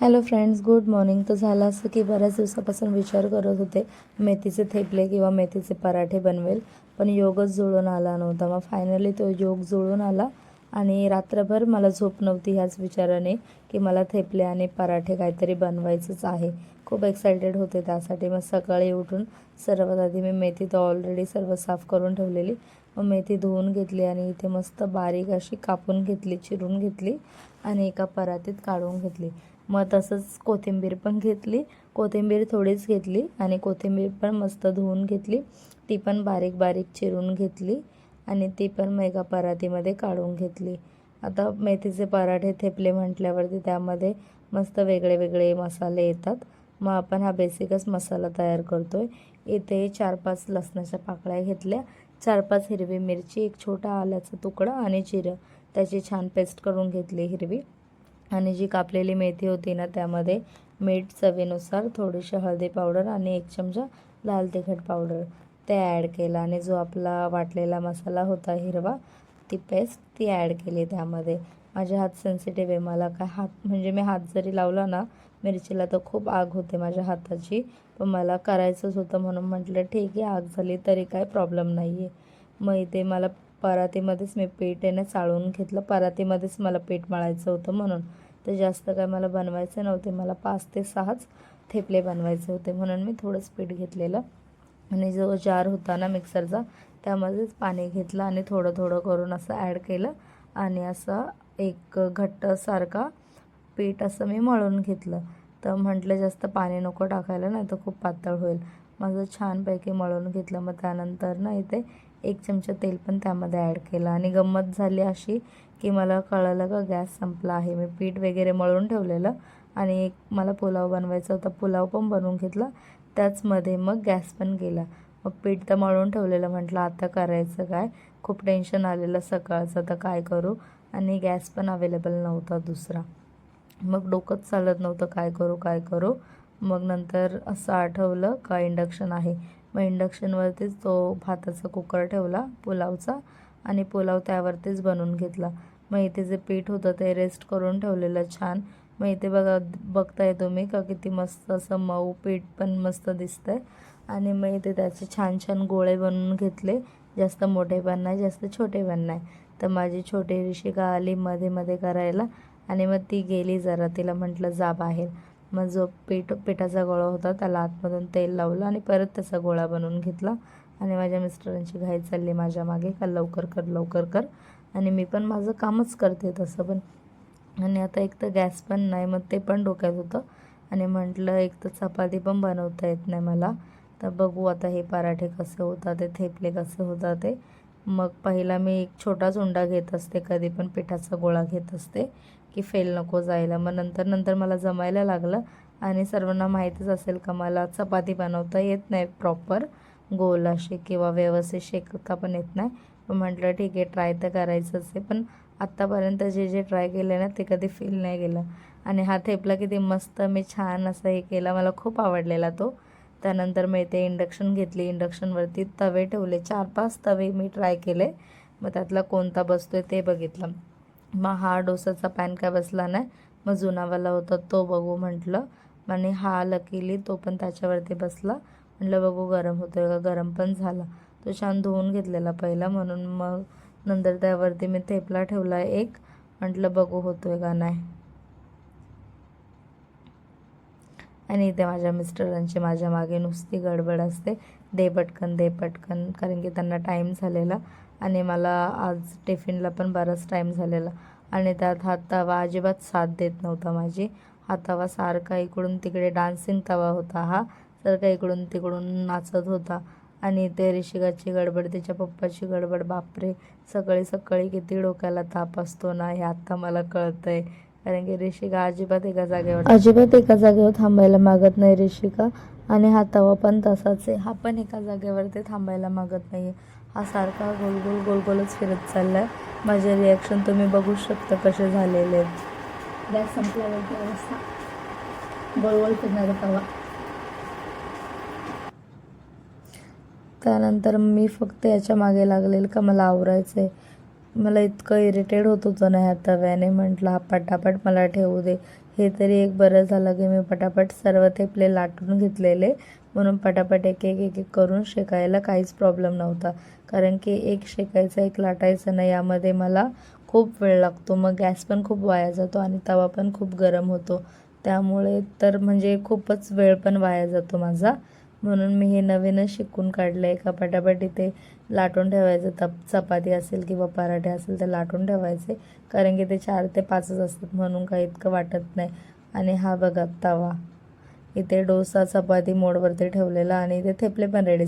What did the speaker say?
Hello friends good morning. तर झालं असं की बऱ्याच दिवसापासून विचार करत होते मेथीचे थेपले किंवा मेथीचे पराठे बनवेल पण योगच जुळून आला नव्हता. मग फायनली तो योग जुळून आला आणि रात्रभर मला झोप नव्हती ह्याच विचाराने की मला थेपले आणि पराठे काहीतरी बनवायचंच आहे. खूप एक्सायटेड होते त्यासाठी. मग सकाळी उठून सर्वात आधी मी मेथी तर ऑलरेडी सर्व साफ करून ठेवलेली. मग मेथी धुवून घेतली आणि इथे मस्त बारीक अशी कापून घेतली चिरून घेतली आणि एका परातीत काढून घेतली. मग तसंच कोथिंबीर पण घेतली. कोथिंबीर थोडीच घेतली आणि कोथिंबीर पण मस्त धुवून घेतली. ती पण बारीक बारीक चिरून घेतली आणि ती पण मग एका परातीमध्ये काढून घेतली. आता मेथीचे पराठे थेपले म्हटल्यावरती त्यामध्ये मस्त वेगळे वेगळे मसाले येतात. मग आपण हा बेसिकच मसाला तयार करतो आहे इथे चार पाच लसणाच्या पाकळ्या घेतल्या. चार पाच हिरवी मिरची एक छोटा आल्याचा तुकडा आणि जिरं. त्याची छान पेस्ट करून घेतली हिरवी. आणि जी कापलेली मेथी होती ना त्यामध्ये मीठ चवीनुसार थोडीशी हळदी पावडर आणि एक चमचा लाल तिखट पावडर ते ॲड केलं. आणि जो आपला वाटलेला मसाला होता हिरवा ती पेस्ट ती ॲड केली त्यामध्ये. माझे हात सेन्सिटिव्ह आहे. मला काय हात म्हणजे मी हात जरी लावला ना मिरचीला तर खूप आग होते माझ्या हाताची. पण मला करायचंच होतं म्हणून म्हटलं ठीक आहे आग झाली तरी काय प्रॉब्लेम नाही आहे मग इथे मला परातीमध्येच मी पीठ आहे ना चाळून घेतलं. परातीमध्येच मला पीठ मळायचं होतं म्हणून. तर जास्त काय मला बनवायचे नव्हते. मला पाच ते सहाच थेपले बनवायचे होते म्हणून मी थोडंच पीठ घेतलेलं. आणि जो जार होता ना मिक्सरचा त्यामध्येच पाणी घेतलं आणि थोडं थोडं करून असं ॲड केलं. आणि असं एक घट्टसारखा पीठ असं मी मळून घेतलं. तर म्हटलं जास्त पाणी नको टाकायला नाही तर खूप पातळ होईल. माझं छानपैकी मळून घेतलं. मग त्यानंतर ना इथे एक चमचा तेल पण त्यामध्ये ॲड केलं. आणि गंमत झाली अशी की मला कळलं का गॅस संपला आहे. मी पीठ वगैरे मळून ठेवलेलं आणि एक मला पुलाव बनवायचा होता. पुलाव पण बनवून घेतला. त्याचमध्ये मग गॅस पण गेला. मग पीठ तर मळून ठेवलेलं. म्हटलं आता करायचं काय? खूप टेन्शन आलेलं सकाळचं. तर काय करू? आणि गॅस पण अवेलेबल नव्हता दुसरा. मग डोकंच चालत नव्हतं. काय करू? काय करू? मग नंतर असं आठवलं का इंडक्शन आहे? मग इंडक्शनवरतीच तो भाताचा कुकर ठेवला पुलावचा आणि पुलाव त्यावरतीच बनवून घेतला. मग इथे जे पीठ होतं ते रेस्ट करून ठेवलेलं छान. मग इथे बघा बघताय तुम्ही का किती मस्त असं मऊ पीठ पण मस्त दिसतंय. आणि मग इथे त्याचे छान छान गोळे बनवून घेतले. जास्त मोठे पण नाही जास्त छोटे पण नाही. तर माझी छोटी ऋषिका आली मध्ये मध्ये करायला. आणि मग ती गेली जरा तिला म्हटलं जा बाहेर. मग जो पीठ पिठाचा गोळा होता त्याला आतमधून तेल लावलं आणि परत त्याचा गोळा बनवून घेतला. आणि माझ्या मिस्टरांची घाई चालली माझ्या मागे का लवकर कर लवकर कर. आणि मी पण माझं कामच करते तसं पण. आणि आता एक तर गॅस पण नाही मग ते पण डोक्यात होतं. आणि म्हटलं एक तर चपाती पण बनवता येत नाही मला. तर बघू आता हे पराठे कसे होतात ते थेपले कसे होतात ते. मग पहिला मी एक छोटाच उंडा घेत असते कधी पण पिठाचा गोळा घेत असते की फेल नको जायला. मग नंतर नंतर मला जमायला लागलं आणि सर्वांना माहीतच असेल का मला चपाती बनवता येत नाही प्रॉपर गोल अशी किंवा व्यवस्थित शेकता पण येत नाही. पण म्हटलं ठीक आहे ट्राय तर करायचंच आहे. पण आत्तापर्यंत जे जे ट्राय केले ना ते कधी फेल नाही गेलं. आणि हा थेपला किती मस्त मी छान असा हे केला. मला खूप आवडलेला तो. त्यानंतर मी इथे इंडक्शन घेतली. इंडक्शनवरती तवे ठेवले. चार पाच तवे मी ट्राय केले. मग त्यातला कोणता बसतो आहे ते बघितलं. मग हा डोसाचा पॅन काय बसला नाही. मग जुनावाला होता तो बघू म्हटलं. आणि हा लकीली तो पण त्याच्यावरती बसला. म्हटलं बघू गरम होतोय का? गरम पण झाला. तो छान धुवून घेतलेला पहिला. म्हणून मग नंतर त्यावरती मी थेपला ठेवला एक. म्हटलं बघू होतोय का नाही? आणि इथे माझ्या मिस्टरांची माझ्या मागे नुसती गडबड असते. दे पटकन दे पटकन कारण की त्यांना टाईम झालेला आणि मला आज टिफिनला पण बराच टाईम झालेला. आणि त्यात हा तवा अजिबात साथ देत नव्हता माझी. हा तवा सारखा इकडून तिकडे डान्सिंग तवा होता हा सारखा इकडून तिकडून नाचत होता. आणि ते ऋषिकाची गडबड तिच्या पप्पाची गडबड बापरे सकाळी सकाळी किती डोक्याला ताप असतो ना हे आत्ता मला कळतं आहे कारण की ऋषिका अजिबात एका जागेवर अजिबात एका जागेवर थांबायला मागत नाही ऋषिका. आणि हा तवा पण तसाच आहे. हा पण एका जागेवर ते थांबायला मागत नाही हा सारखा गोल गोल गोल गोलच फिरत चाललाय. माझे रिॲक्शन तुम्ही बघू शकता कसे झालेले आहेत. गॅस संपल्यावरती अवस्था गोल गोल फिरणारा तवा. त्यानंतर मी फक्त याच्या मागे लागलेलं का मला आवरायचं आहे मला इतकं इरिटेड होत होतं ना ह्या तव्याने. म्हटलं हा पटापट मला ठेवू दे. हे तरी एक बरं झालं की मी पटापट सर्व थेपले लाटून घेतलेले. म्हणून पटापट एक एक एक एक करून शेकायला काहीच प्रॉब्लेम नव्हता. कारण की एक शेकायचं एक लाटायचं नाही यामध्ये मला खूप वेळ लागतो. मग गॅस पण खूप वाया जातो आणि तवा पण खूप गरम होतो. त्यामुळे तर म्हणजे खूपच वेळ पण वाया जातो माझा. म्हणून मी हे नवीनच शिकून काढलं आहे का पटापट इथे लाटून ठेवायचं. तप चपाती असेल किंवा पराठे असेल तर लाटून ठेवायचे. कारण की ते चार ते पाचच असतात म्हणून काही इतकं वाटत नाही. आणि हा बघा तवा. इथे डोसा चपाती मोडवरती ठेवलेला आणि इथे थेपले पण रेडी